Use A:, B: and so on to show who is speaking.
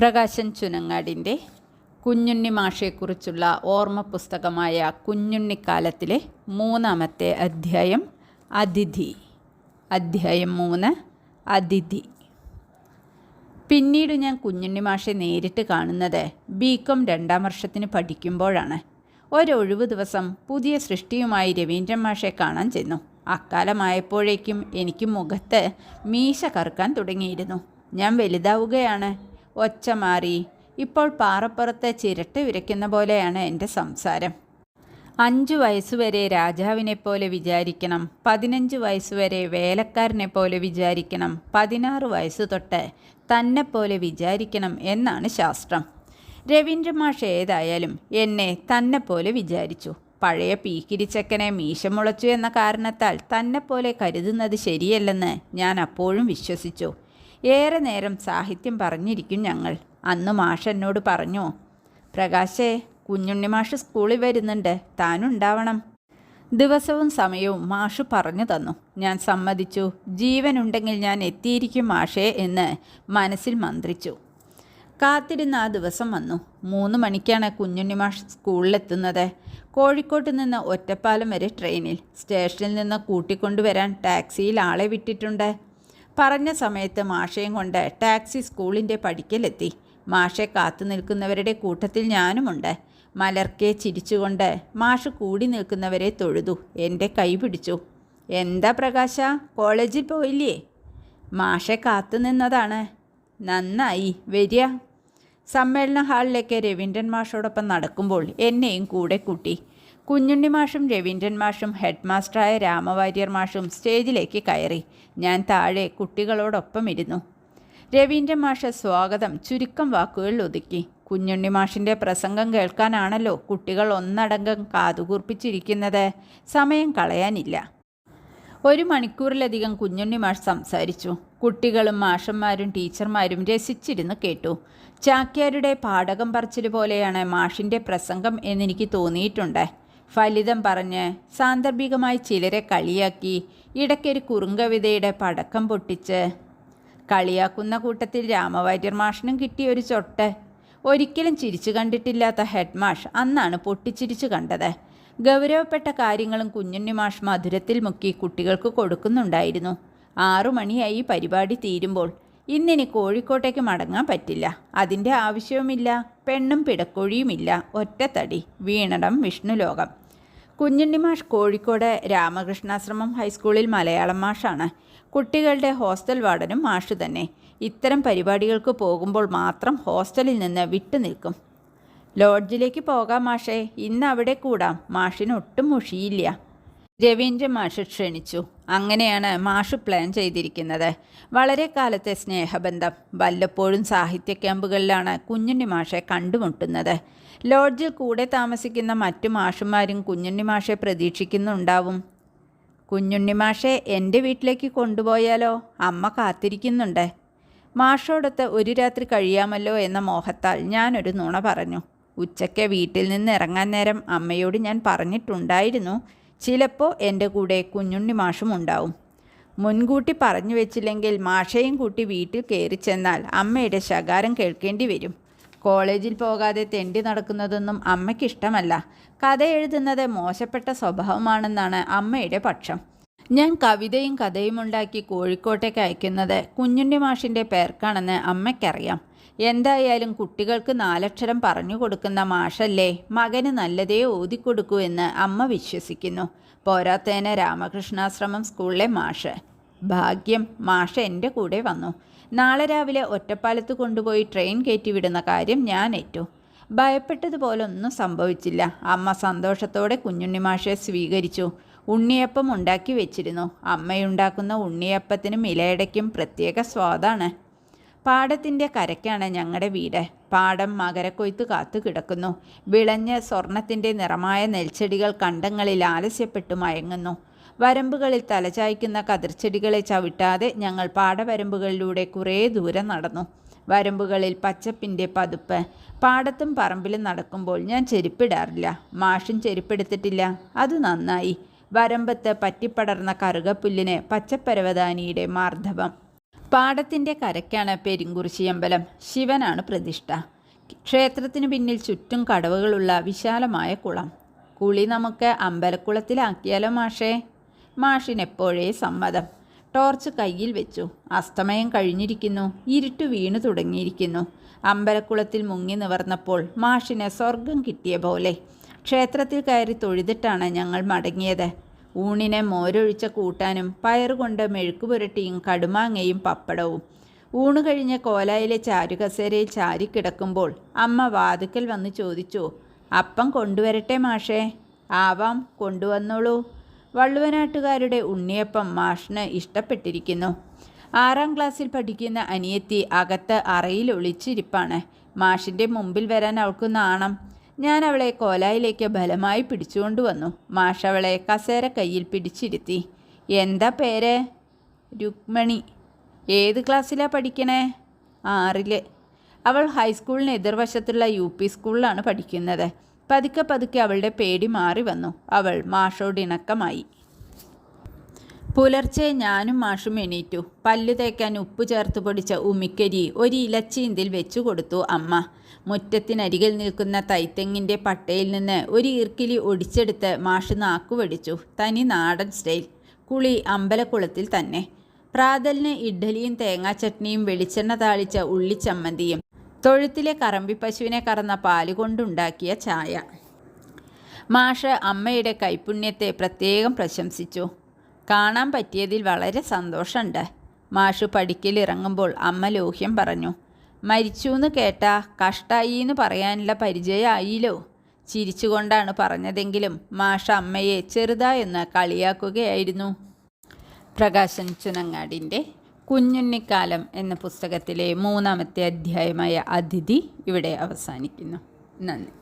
A: പ്രകാശൻ ചുനങ്ങാടിന്റെ കുഞ്ഞുണ്ണി മാഷയെക്കുറിച്ചുള്ള ഓർമ്മ പുസ്തകമായ കുഞ്ഞുണ്ണിക്കാലത്തിലെ മൂന്നാമത്തെ അധ്യായം അതിഥി. അധ്യായം മൂന്ന് അതിഥി. പിന്നീട് ഞാൻ കുഞ്ഞുണ്ണി മാഷെ നേരിട്ട് കാണുന്നത് ബി. കോം രണ്ടാം വർഷത്തിന് പഠിക്കുമ്പോഴാണ്. ഒരൊഴിവ് ദിവസം പുതിയ സൃഷ്ടിയുമായി രവീന്ദ്രൻ മാഷെ കാണാൻ ചെന്നു. അക്കാലമായപ്പോഴേക്കും എനിക്ക് മുഖത്ത് മീശ കറുക്കാൻ തുടങ്ങിയിരുന്നു. ഞാൻ വലുതാവുകയാണ്. ഒച്ച മാറി. ഇപ്പോൾ പാറപ്പുറത്തെ ചിരട്ട് വിരയ്ക്കുന്ന പോലെയാണ് എന്റെ സംസാരം. അഞ്ചു വയസ്സുവരെ രാജാവിനെ പോലെ വിചാരിക്കണം. പതിനഞ്ച് വയസ്സുവരെ വേലക്കാരനെ പോലെ വിചാരിക്കണം. പതിനാറ് വയസ്സ് തൊട്ട് തന്നെ പോലെ വിചാരിക്കണം എന്നാണ് ശാസ്ത്രം. രവീന്ദ്ര മാഷ് ഏതായാലും എന്നെ തന്നെ പോലെ വിചാരിച്ചു. പഴയ പീക്കിരിച്ചക്കനെ മീശമുളച്ചു എന്ന കാരണത്താൽ തന്നെ പോലെ കരുതുന്നത് ശരിയല്ലെന്ന് ഞാൻ അപ്പോഴും വിശ്വസിച്ചു. ഏറെ നേരം സാഹിത്യം പറഞ്ഞിരിക്കും ഞങ്ങൾ. അന്ന് മാഷ് എന്നോട് പറഞ്ഞു പ്രകാശേ കുഞ്ഞുണ്ണി മാഷ് സ്കൂളിൽ വരുന്നുണ്ട് താനുണ്ടാവണം. ദിവസവും സമയവും മാഷ് പറഞ്ഞു തന്നു. ഞാൻ സമ്മതിച്ചു. ജീവനുണ്ടെങ്കിൽ ഞാൻ എത്തിയിരിക്കും മാഷേ എന്ന് മനസ്സിൽ മന്ത്രിച്ചു. കാത്തിരുന്ന ആ ദിവസം വന്നു. മൂന്ന് മണിക്കാണ് കുഞ്ഞുണ്ണി മാഷ് സ്കൂളിലെത്തുന്നത്. കോഴിക്കോട്ട് നിന്ന് ഒറ്റപ്പാലം വരെ ട്രെയിനിൽ. സ്റ്റേഷനിൽ നിന്ന് കൂട്ടിക്കൊണ്ടുവരാൻ ടാക്സിയിൽ ആളെ വിട്ടിട്ടുണ്ട്. പറഞ്ഞ സമയത്ത് മാഷയും കൊണ്ട് ടാക്സി സ്കൂളിന്റെ പടിക്കലെത്തി. മാഷെ കാത്തു നിൽക്കുന്നവരുടെ കൂട്ടത്തിൽ ഞാനുമുണ്ട്. മലർക്കെ ചിരിച്ചുകൊണ്ട് മാഷ് കൂടി നിൽക്കുന്നവരെ തൊഴുതു. എന്റെ കൈ പിടിച്ചു. എന്താ പ്രകാശ? കോളേജിൽ പോയില്ലേ? മാഷെ കാത്തു നിന്നതാണ്. നന്നായി. വരിക. സമ്മേളന ഹാളിലേക്ക് രവീന്ദ്രൻ മാഷോടൊപ്പം നടക്കുമ്പോൾ എന്നെയും കൂടെ കൂട്ടി. കുഞ്ഞുണ്ണി മാഷും രവീന്ദ്രൻ മാഷും ഹെഡ് മാസ്റ്ററായ രാമവാര്യർ മാഷും സ്റ്റേജിലേക്ക് കയറി. ഞാൻ താഴെ കുട്ടികളോടൊപ്പം ഇരുന്നു. രവീന്ദ്രൻ മാഷ സ്വാഗതം ചുരുക്കം വാക്കുകളിൽ ഒതുക്കി. കുഞ്ഞുണ്ണി മാഷിന്റെ പ്രസംഗം കേൾക്കാനാണല്ലോ കുട്ടികൾ ഒന്നടങ്കം കാതുകൂർപ്പിച്ചിരിക്കുന്നത്. സമയം കളയാനില്ല. ഒരു മണിക്കൂറിലധികം കുഞ്ഞുണ്ണി മാഷ് സംസാരിച്ചു. കുട്ടികളും മാഷന്മാരും ടീച്ചർമാരും രസിച്ചിരുന്ന് കേട്ടു. ചാക്യാരുടെ പാടകം പറച്ചിൽ പോലെയാണ് മാഷിന്റെ പ്രസംഗം എന്നെനിക്ക് തോന്നിയിട്ടുണ്ട്. ഫലിതം പറഞ്ഞ് സാന്ദർഭികമായി ചിലരെ കളിയാക്കി ഇടയ്ക്കൊരു കുറുങ്കവിതയുടെ പടക്കം പൊട്ടിച്ച്. കളിയാക്കുന്ന കൂട്ടത്തിൽ രാമവാര്യർ മാഷിനും കിട്ടിയ ഒരു ചൊട്ട്. ഒരിക്കലും ചിരിച്ചു കണ്ടിട്ടില്ലാത്ത ഹെഡ് മാഷ് അന്നാണ് പൊട്ടിച്ചിരിച്ചു കണ്ടത്. ഗൗരവപ്പെട്ട കാര്യങ്ങളും കുഞ്ഞുണ്ണി മാഷ് മധുരത്തിൽ മുക്കി കുട്ടികൾക്ക് കൊടുക്കുന്നുണ്ടായിരുന്നു. ആറു മണിയായി പരിപാടി തീരുമ്പോൾ ഇന്നിനി കോഴിക്കോട്ടേക്ക് മടങ്ങാൻ പറ്റില്ല. അതിന്റെ ആവശ്യവുമില്ല. പെണ്ണും പിടക്കോഴിയുമില്ല. ഒറ്റത്തടി വീണടം വിഷ്ണുലോകം കുഞ്ഞുണ്ണി മാഷ് കോഴിക്കോട് രാമകൃഷ്ണാശ്രമം ഹൈസ്കൂളിൽ മലയാളം മാഷാണ്. കുട്ടികളുടെ ഹോസ്റ്റൽ വാർഡനും മാഷ് തന്നെ. ഇത്തരം പരിപാടികൾക്ക് പോകുമ്പോൾ മാത്രം ഹോസ്റ്റലിൽ നിന്ന് വിട്ടു നിൽക്കും. ലോഡ്ജിലേക്ക് പോകാം മാഷേ. ഇന്ന് അവിടെ കൂടാം. മാഷിന് ഒട്ടും മുഷിയില്ല. രവീന്ദ്ര മാഷ് ക്ഷണിച്ചു. അങ്ങനെയാണ് മാഷ് പ്ലാൻ ചെയ്തിരിക്കുന്നത്. വളരെ കാലത്തെ സ്നേഹബന്ധം. വല്ലപ്പോഴും സാഹിത്യ ക്യാമ്പുകളിലാണ് കുഞ്ഞുണ്ണി മാഷെ കണ്ടുമുട്ടുന്നത്. ലോഡ്ജിൽ കൂടെ താമസിക്കുന്ന മറ്റു മാഷുമാരും കുഞ്ഞുണ്ണി മാഷെ പ്രതീക്ഷിക്കുന്നുണ്ടാവും. കുഞ്ഞുണ്ണി മാഷെ എന്റെ വീട്ടിലേക്ക് കൊണ്ടുപോയാലോ? അമ്മ കാത്തിരിക്കുന്നുണ്ട്. മാഷോടൊത്ത് ഒരു രാത്രി കഴിയാമല്ലോ എന്ന മോഹത്താൽ ഞാനൊരു നുണ പറഞ്ഞു. ഉച്ചയ്ക്ക് വീട്ടിൽ നിന്ന് ഇറങ്ങാൻ നേരം അമ്മയോട് ഞാൻ പറഞ്ഞിട്ടുണ്ടായിരുന്നു. ചിലപ്പോൾ എന്റെ കൂടെ കുഞ്ഞുണ്ണി മാഷും ഉണ്ടാവും മുൻകൂട്ടി പറഞ്ഞു വെച്ചില്ലെങ്കിൽ മാഷയും കൂട്ടി വീട്ടിൽ കയറി ചെന്നാൽ അമ്മയുടെ ശകാരം കേൾക്കേണ്ടി വരും. കോളേജിൽ പോകാതെ തെണ്ടി നടക്കുന്നതൊന്നും അമ്മയ്ക്കിഷ്ടമല്ല. കഥ എഴുതുന്നത് മോശപ്പെട്ട സ്വഭാവമാണെന്നാണ് അമ്മയുടെ പക്ഷം. ഞാൻ കവിതയും കഥയും ഉണ്ടാക്കി കോഴിക്കോട്ടേക്ക് അയക്കുന്നത് കുഞ്ഞുണ്ണി മാഷിന്റെ പേർക്കാണെന്ന് അമ്മയ്ക്കറിയാം. എന്തായാലും കുട്ടികൾക്ക് നാലക്ഷരം പറഞ്ഞു കൊടുക്കുന്ന മാഷല്ലേ മകന് നല്ലതേ ഓതിക്കൊടുക്കൂ എന്ന് അമ്മ വിശ്വസിക്കുന്നു. പോരാത്തേന രാമകൃഷ്ണാശ്രമം സ്കൂളിലെ മാഷ്. ഭാഗ്യം മാഷ എന്റെ കൂടെ വന്നു. നാളെ രാവിലെ ഒറ്റപ്പാലത്ത് കൊണ്ടുപോയി ട്രെയിൻ കയറ്റിവിടുന്ന കാര്യം ഞാൻ ഏറ്റു. ഭയപ്പെട്ടതുപോലൊന്നും സംഭവിച്ചില്ല. അമ്മ സന്തോഷത്തോടെ കുഞ്ഞുണ്ണി മാഷയെ സ്വീകരിച്ചു. ഉണ്ണിയപ്പം ഉണ്ടാക്കി വെച്ചിരുന്നു. അമ്മയുണ്ടാക്കുന്ന ഉണ്ണിയപ്പത്തിനും ഇലയടയ്ക്കും പ്രത്യേക സ്വാദാണ്. പാടത്തിന്റെ കരയ്ക്കാണ് ഞങ്ങളുടെ വീട്. പാടം മകരക്കൊയ്ത്ത് കാത്തു കിടക്കുന്നു. വിളഞ്ഞ സ്വർണത്തിന്റെ നിറമായ നെൽച്ചെടികൾ കണ്ടങ്ങളിൽ ആലസ്യപ്പെട്ടു മയങ്ങുന്നു. വരമ്പുകളിൽ തലചായ്ക്കുന്ന കതിർച്ചെടികളെ ചവിട്ടാതെ ഞങ്ങൾ പാടവരമ്പുകളിലൂടെ കുറേ ദൂരം നടന്നു. വരമ്പുകളിൽ പച്ചപ്പിന്റെ പതുപ്പ്. പാടത്തും പറമ്പിലും നടക്കുമ്പോൾ ഞാൻ ചെരുപ്പിടാറില്ല. മാഷും ചെരുപ്പെടുത്തിട്ടില്ല. അത് നന്നായി. വരമ്പത്ത് പറ്റിപ്പടർന്ന കറുകപ്പുല്ലിന് പച്ചപ്പരവതാനിയുടെ മാർദ്ധവം പാടത്തിന്റെ കരയ്ക്കാണ് പെരുങ്കുറിശിയമ്പലം ശിവനാണ് പ്രതിഷ്ഠ. ക്ഷേത്രത്തിന് പിന്നിൽ ചുറ്റും കടവുകളുള്ള വിശാലമായ കുളം. കുളി നമുക്ക് അമ്പലക്കുളത്തിലാക്കിയാലോ മാഷേ? മാഷിനെപ്പോഴേ സമ്മതം. ടോർച്ച് കയ്യിൽ വെച്ചു. അസ്തമയം കഴിഞ്ഞിരിക്കുന്നു. ഇരുട്ട് വീണു തുടങ്ങിയിരിക്കുന്നു. അമ്പലക്കുളത്തിൽ മുങ്ങി നിവർന്നപ്പോൾ മാഷിന് സ്വർഗം കിട്ടിയ പോലെ. ക്ഷേത്രത്തിൽ കയറി തൊഴുതിട്ടാണ് ഞങ്ങൾ മടങ്ങിയത്. ഊണിനെ മോരൊഴിച്ച കൂട്ടാനും പയറുകൊണ്ട് മെഴുക്ക് പുരട്ടിയും കടുമാങ്ങയും പപ്പടവും. ഊണ് കഴിഞ്ഞ് കോലായിലെ ചാരുകസേരയിൽ ചാരിക്കിടക്കുമ്പോൾ അമ്മ വാതുക്കൽ വന്ന് ചോദിച്ചു അപ്പം കൊണ്ടുവരട്ടെ മാഷേ? ആവാം കൊണ്ടുവന്നോളൂ. വള്ളുവനാട്ടുകാരുടെ ഉണ്ണിയപ്പം മാഷിന് ഇഷ്ടപ്പെട്ടിരിക്കുന്നു. ആറാം ക്ലാസ്സിൽ പഠിക്കുന്ന അനിയത്തി അകത്ത് അറയിൽ ഒളിച്ചിരിപ്പാണ്. മാഷിന്റെ മുമ്പിൽ വരാൻ അവൾക്ക് നാണം. ഞാൻ അവളെ കോലായിലേക്ക് ബലമായി പിടിച്ചുകൊണ്ടുവന്നു മാഷ് അവളെ കസേര കയ്യിൽ പിടിച്ചിരുത്തി. എന്താ പേര്? രുക്മണി. ഏത് ക്ലാസ്സിലാണ് പഠിക്കണേ? ആറിൽ അവൾ ഹൈസ്കൂളിന് എതിർവശത്തുള്ള യു പി സ്കൂളിലാണ് പഠിക്കുന്നത്. പതുക്കെ പതുക്കെ അവളുടെ പേടി മാറി വന്നു. അവൾ മാഷോട് ഇണക്കമായി. പുലർച്ചെ ഞാനും മാഷും എണീറ്റു. പല്ലു തേക്കാൻ ഉപ്പ് ചേർത്ത് പൊടിച്ച ഉമിക്കരി ഒരു ഇലച്ചീന്തിൽ വെച്ചു കൊടുത്തു അമ്മ. മുറ്റത്തിനരികിൽ നിൽക്കുന്ന തൈത്തെങ്ങിന്റെ പട്ടയിൽ നിന്ന് ഒരു ഈർക്കിലി ഒടിച്ചെടുത്ത് മാഷ് നാക്കുവടിച്ചു തനി നാടൻ സ്റ്റൈൽ. കുളി അമ്പലക്കുളത്തിൽ തന്നെ. പ്രാതലിന് ഇഡ്ഡലിയും തേങ്ങാ ചട്നിയും വെളിച്ചെണ്ണ താളിച്ച ഉള്ളിച്ചമ്മന്തിയും തൊഴുത്തിലെ കറമ്പി പശുവിനെ കറന്ന പാലുകൊണ്ടുണ്ടാക്കിയ ചായ. മാഷ് അമ്മയുടെ കൈപുണ്യത്തെ പ്രത്യേകം പ്രശംസിച്ചു. കാണാൻ പറ്റിയതിൽ വളരെ സന്തോഷമുണ്ട്. മാഷു പഠിക്കലിറങ്ങുമ്പോൾ അമ്മ ലോഹ്യം പറഞ്ഞു മരിച്ചു എന്ന് കേട്ടാ കഷ്ടായി എന്ന് പറയാനുള്ള പരിചയമായില്ലോ. ചിരിച്ചുകൊണ്ടാണ് പറഞ്ഞതെങ്കിലും മാഷ അമ്മയെ ചെറുതായെന്ന് കളിയാക്കുകയായിരുന്നു. പ്രകാശൻ ചുനങ്ങാടിന്റെ കുഞ്ഞുണ്ണിക്കാലം എന്ന പുസ്തകത്തിലെ മൂന്നാമത്തെ അധ്യായമായ അതിഥി ഇവിടെ അവസാനിക്കുന്നു. നന്ദി.